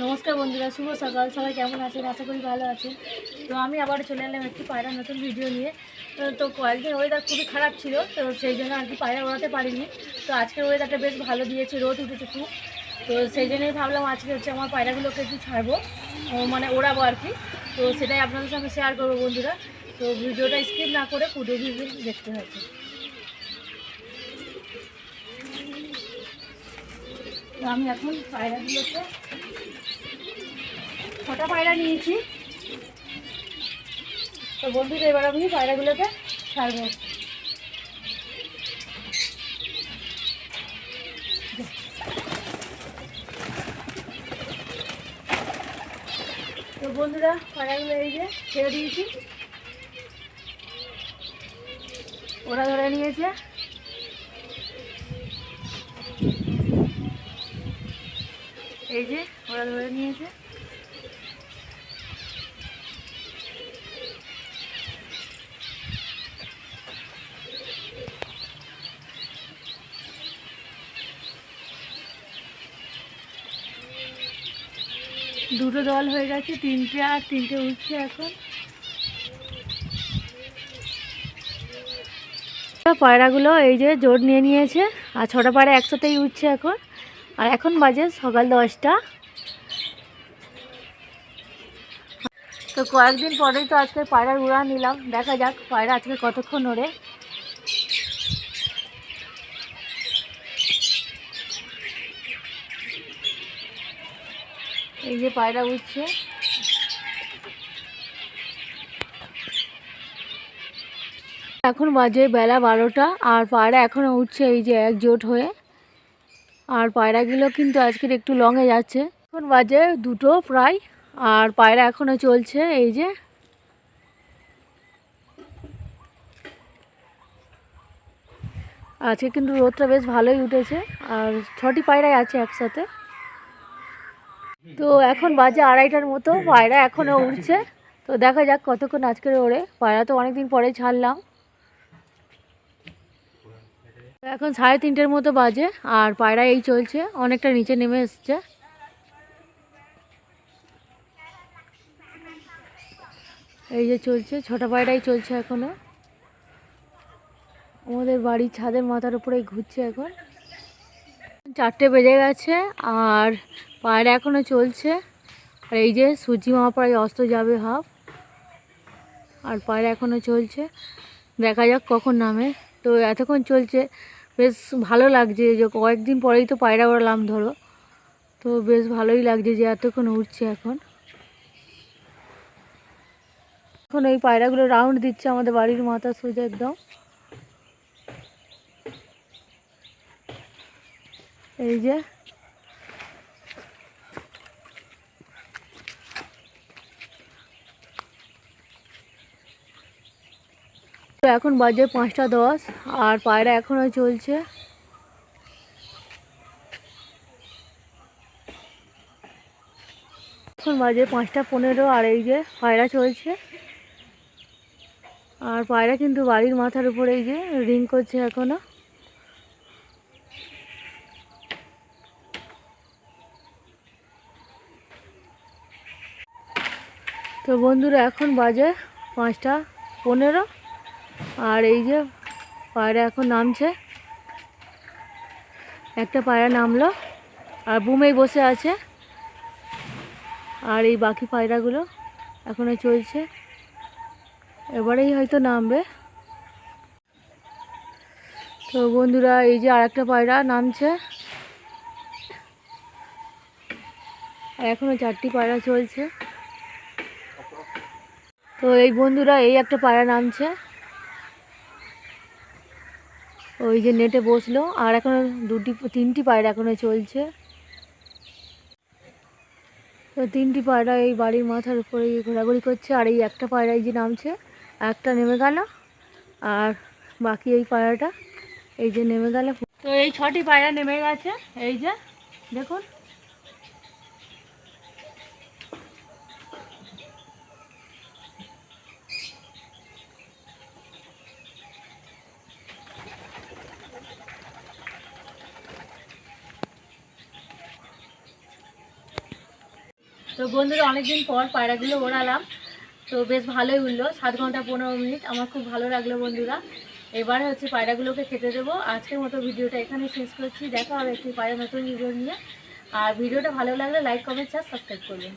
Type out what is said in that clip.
নমস্কার বন্ধুরা, শুভ সকাল। সবাই কেমন আছেন? আশা করি ভালো আছেন। তো আমি আবার চলে এলাম একটি পায়রা নতুন ভিডিও নিয়ে। তো- কয়েকদিন ওয়েদার খুবই খারাপ ছিল, তো সেই জন্য আর কি পায়রা ওড়াতে পারিনি। তো আজকের ওয়েদারটা বেশ ভালো দিয়েছে, রোদ উঠেছে খুব। তো সেই জন্যই ভাবলাম আজকে হচ্ছে আমার পায়রাগুলোকে একটু ছাড়বো মানে ওড়াবো আর কি। তো সেটাই আপনাদের সঙ্গে শেয়ার করব বন্ধুরা। তো ভিডিওটা স্কিপ না করে পুরো ভিডিও দেখতে হয়েছে তো আমি এখন পায়রাগুলোকে ছটা পায়রা নিয়েছি। তো বন্ধুরা, এবার আমি পায়রাগুলোকে ছাড়বো। তো বন্ধুরা, পায়রাগুলো এই যে ছেড়ে দিয়েছি। ওরা ধরে নিয়েছে। এই যে ওরা ধরে নিয়েছে। দুটো দল হয়ে গেছে, তিনটে আর তিনটে উঠছে এখন। পায়রাগুলো এই যে জোর নিয়ে নিয়েছে, আর ছটা পায়রা একসাথেই উঠছে এখন। আর এখন বাজে সকাল দশটা। তো কয়েকদিন পরেই তো আজকে পায়রার উড়া নিলাম। দেখা যাক পায়রা আজকে কতক্ষণ ওড়ে। এই যে পায়রা উঠছে। এখন বাজে বেলা বারোটা, আর পায়রা এখনও উঠছে এই যে একজোট হয়ে। আর পায়রাগুলো কিন্তু আজকের একটু লংয়ে যাচ্ছে। এখন বাজে দুটো প্রায়, আর পায়রা এখনও চলছে এই যে। আজকে কিন্তু রোদটা বেশ ভালোই উঠেছে, আর ছটি পায়রাই আছে একসাথে। তো এখন বাজে আড়াইটার মতো, পায়রা এখনও উঠছে তো দেখা যাক কতক্ষণ আজকের ওড়ে। পায়রা তো অনেকদিন পরে ছাড়লাম। এখন সাড়ে তিনটের মতো বাজে, আর পায়রা এই চলছে, অনেকটা নিচে নেমে এসছে। এই যে চলছে, ছোটা পায়রাই চলছে এখনও। আমাদের বাড়ির ছাদের মাথার উপরেই ঘুরছে এখন। চারটে বেজে গেছে, আর পায়রা এখনও চলছে। আর এই যে সূর্যি মামা প্রায় অস্ত যাবে হাফ। আর পায়রা এখনও চলছে। দেখা যাক কখন নামে। তো এতক্ষণ চলছে। বেশ ভালো লাগছে যে কয়েকদিন পরেই তো পায়রা ওড়ালাম ধরো। তো বেশ ভালোই লাগছে যে এতক্ষণ উঠছে এখন। এখন এই পায়রাগুলো রাউন্ড দিচ্ছে আমাদের বাড়ির মাথা সোজা একদম। এই যে এখন বাজে পাঁচটা দশ, আর পায়রা এখনও চলছে। এখন বাজে পাঁচটা পনেরো, আর এই যে পায়রা চলছে। আর পায়রা কিন্তু বাড়ির মাথার উপরে এই যে রিং করছে এখনও। তো বন্ধুরা, এখন বাজে পাঁচটা পনেরো। আর এই যে পায়রা এখন নামছে। একটা পায়রা নামলো আর বুমেই বসে আছে। আর এই বাকি পায়রাগুলো এখনও চলছে। এবারেই হয়তো নামবে। তো বন্ধুরা, এই যে আরেকটা পায়রা নামছে। আর এখনও চারটি পায়রা চলছে। তো এই বন্ধুরা, এই একটা পায়রা নামছে। ওই যে নেটে বসল, আর এখনও দুটি, তিনটি পায়রা এখনও চলছে। তো তিনটি পায়রা এই বাড়ির মাথার উপরে ঘোরাঘুরি করছে, আর এই একটা পায়রা এই যে নামছে, একটা নেমে গেল, আর বাকি এই পায়রাটা এই যে নেমে গেল। তো এই ছটি পায়রা নেমে গেছে, এই যে, দেখুন। তো বন্ধুরা, অনেকদিন পর পায়রাগুলো ওড়ালাম। তো বেশ ভালোই উঠল, সাত ঘণ্টা পনেরো মিনিট। আমার খুব ভালো লাগল বন্ধুরা। এবার হচ্ছে পায়রাগুলোকে খেতে দেবো। আজকের মতো ভিডিওটা এখানে শেষ করছি। দেখা হবে একটি পায়রা নতুন ভিডিও নিয়ে। আর ভিডিওটা ভালো লাগলে লাইক কমেন্ট আর সাবস্ক্রাইব করবেন।